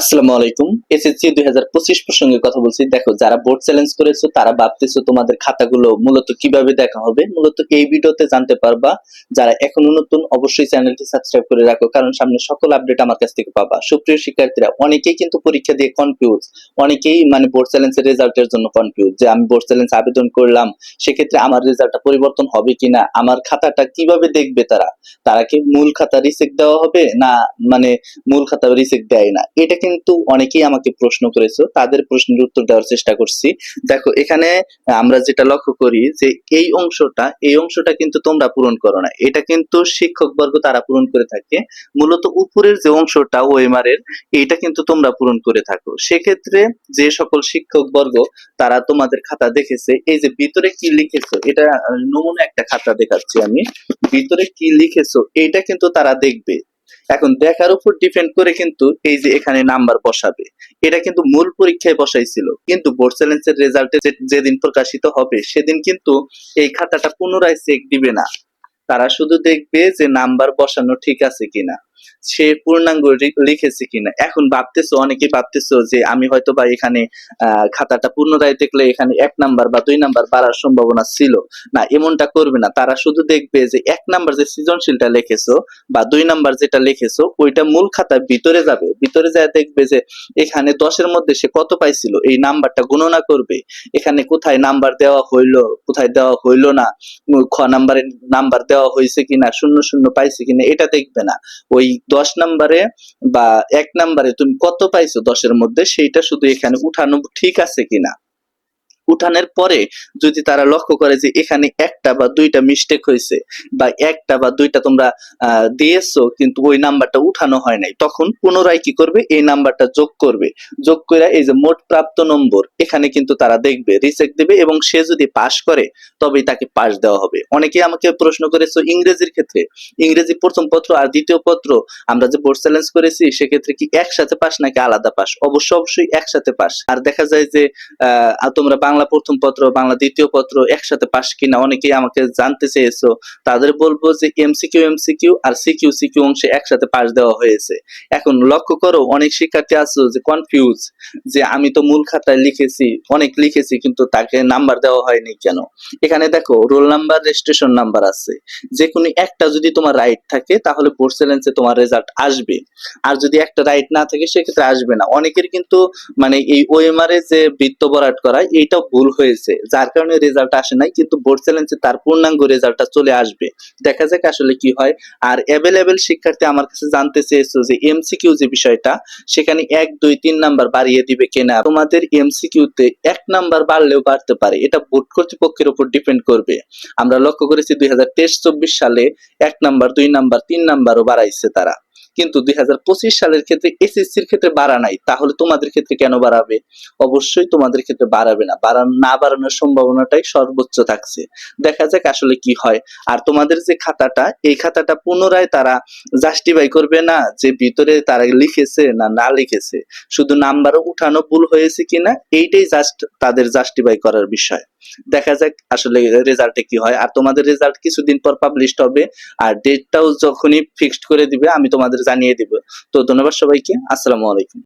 আসসালামু আলাইকুম। এসএসসি দুই হাজার পঁচিশ প্রসঙ্গে কথা বলছি। দেখো, যারা বোর্ড চ্যালেঞ্জ করেছ, তারা ভাবতেছো তোমাদের খাতাগুলো মূলত কীভাবে দেখা হবে? মূলত এই ভিডিওতে জানতে পারবা। যারা এখনও নতুন, অবশ্যই চ্যানেলটি সাবস্ক্রাইব করে রাখো, কারণ সামনে সকল আপডেট আমার কাছ থেকে পাবা। সুপ্রিয় শিক্ষার্থীরা, অনেকেই কিন্তু পরীক্ষা দিয়ে কনফিউজ অনেকেই মানে বোর্ড চ্যালেঞ্জের রেজাল্টের জন্য কনফিউজ যে আমি বোর্ড চ্যালেঞ্জ আবেদন করলাম, সেক্ষেত্রে আমার রেজাল্টটা পরিবর্তন হবে কিনা, আমার খাতাটা কীভাবে দেখবে তারা? তারা কি মূল খাতা রিসেক্ট দেওয়া হবে না মানে মূল খাতা রিসেক্ট দেয় না? এটা কিন্তু অনেকেই আমাকে প্রশ্ন করেছ, তাদের প্রশ্নের উত্তর দেওয়ার চেষ্টা করছি। দেখো, এখানে আমরা যেটা লক্ষ্য করি যে এই অংশটা এই অংশটা কিন্তু তোমরা পূরণ করো না। এটা কিন্তু শিক্ষক বর্গ তারা পূরণ করে থাকে। মূলত উপরের যে অংশটা, ওএমআর এর এটা কিন্তু তোমরা পূরণ করে থাকো। সেক্ষেত্রে যে সকল শিক্ষক বর্গ তারা তোমাদের খাতা দেখেছে, এই যে ভিতরে কি লিখেছো, এটা নমুনা একটা খাতা দেখাচ্ছি আমি। ভিতরে কি লিখেছো এটা কিন্তু তারা দেখবে। এখন দেখার উপর ডিপেন্ড করে কিন্তু এই যে এখানে নাম্বার বসাবে। এটা কিন্তু মূল পরীক্ষায় বসাইছিল। কিন্তু বোর্ড চ্যালেঞ্জের রেজাল্টে যেদিন প্রকাশিত হবে, সেদিন কিন্তু এই খাতাটা পুনরায় চেক দিবে না। তারা শুধু দেখবে যে নাম্বার বসানো ঠিক আছে কিনা। সে পূর্ণাঙ্গ লিখেছে কিনা। এখন ভাবতেছো, অনেকেই ভাবতেছো যে আমি হয়তো বা এখানে খাতাটা পুনরায় দেখলে এখানে এক নাম্বার বা দুই নাম্বার বাড়ার সম্ভাবনা ছিল। না, এমনটা করবে না। তারা শুধু দেখবে যে এক নাম্বার যে সৃজনশীলটা লিখেছো বা দুই নাম্বার যেটা লিখেছো, ওইটা মূল খাতার ভিতরে যাবে। ভিতরে যায় দেখবে যে এখানে দশের মধ্যে সে কত পাইছিল, এই নাম্বারটা গণনা করবে। এখানে কোথায় নাম্বার দেওয়া হইল, কোথায় দেওয়া হইল না, খ নাম্বারে নাম্বার দেওয়া হয়েছে কিনা, শূন্য শূন্য পাইছে কিনা, এটা দেখবে না। ওই দশ নাম্বারে বা এক নাম্বারে তুমি কত পাইছো দশের মধ্যে, সেইটা শুধু এখানে উঠানো ঠিক আছে কিনা? উঠানোর পরে যদি তারা লক্ষ্য করে যে এখানে একটা বা দুইটা মিস্টেক হয়েছে বা একটা বা দুইটা তোমরা দিয়েছ, কিন্তু ওই নাম্বারটা উঠানো হয় নাই, তখন পুনরায় কি করবে? এই নাম্বারটা যোগ করবে। যোগ করে এই যে মোট প্রাপ্ত নম্বর, এখানে কিন্তু তারা দেখবে রিচেক দেবে এবং সে যদি পাশ করে, তবেই তাকে পাশ দেওয়া হবে। অনেকে আমাকে প্রশ্ন করেছ ইংরেজির ক্ষেত্রে। ইংরেজি প্রথম পত্র আর দ্বিতীয় পত্র, আমরা যে বোর্ড চ্যালেঞ্জ করেছি, সেক্ষেত্রে কি একসাথে পাস নাকি আলাদা পাস অবশ্য অবশ্যই একসাথে পাস আর দেখা যায় যে তোমরা বাংলা প্রথম পত্র, বাংলা দ্বিতীয় পত্র একসাথে পাস কিনা অনেকেই আমাকে জানতে চেয়েছো। তাদের বলব যে এমসিকিউ এমসিকিউ আর সিকিউ সিকিউ অংশে একসাথে পাস দেওয়া হয়েছে। এখন লক্ষ্য করো, অনেক শিক্ষার্থী আছো যে কনফিউজ যে আমি তো মূল খাতায় লিখেছি, অনেক লিখেছি কিন্তু তাকে নাম্বার দেওয়া হয়নি কেন? এখানে দেখো, রোল নাম্বার রেজিস্ট্রেশন নাম্বার আছে। যে কোনো একটা যদি তোমার রাইট থাকে, তাহলে চ্যালেঞ্জে তোমার রেজাল্ট আসবে। আর যদি একটা রাইট না থাকে, সেক্ষেত্রে আসবে না। অনেকের কিন্তু মানে এই ওএমআর এ যে বৃত্ত বরাট করা এইটাও ভুল হয়েছে, যার কারণে রেজাল্ট আসে নাই, কিন্তু বোর্ড চ্যালেঞ্জে তার পূর্ণাঙ্গ রেজাল্টটা চলে আসবে। দেখা যাক আসলে কি হয়। আর অ্যাভেলেবেল শিক্ষার্থী আমার কাছে জানতে চেয়েছো যে এমসিকিউ যে বিষয়টা, সেখানে এক, দুই, তিন নাম্বার বাড়িয়ে দিবে কিনা। তোমাদের এমসিকিউ তে এক নাম্বার বাড়লেও বাড়তে পারে। এটা বোর্ড কর্তৃপক্ষের উপর ডিপেন্ড করবে। আমরা লক্ষ্য করেছি দুই হাজার সালে এক নাম্বার, দুই নাম্বার, তিন নাম্বারও বাড়াইছে তারা। কিন্তু দুই হাজার পঁচিশ সালের ক্ষেত্রে এসএসসির ক্ষেত্রে বাড়া নাই, তাহলে তোমাদের ক্ষেত্রে কেন বাড়াবে? অবশ্যই তোমাদের ক্ষেত্রে বাড়াবে না। না বাড়ানোর সম্ভাবনাটাই সর্বোচ্চ থাকছে। দেখা যাক আসলে কি হয়। আর তোমাদের যে খাতাটা, এই খাতাটা পুনরায় তারা জাস্টিফাই করবে না যে ভিতরে তারা লিখেছে না না লিখেছে। শুধু নাম্বার উঠানো ভুল হয়েছে কিনা, এইটাই জাস্ট তাদের জাস্টিফাই করার বিষয়। দেখা যাক আসলে রেজাল্টে কি হয়। আর তোমাদের রেজাল্ট কিছুদিন পর পাবলিশ হবে। আর ডেটটাও যখনই ফিক্সড করে দিবে, আমি তোমাদের জানিয়ে দিব। তো ধন্যবাদ সবাইকে। আসসালামু আলাইকুম।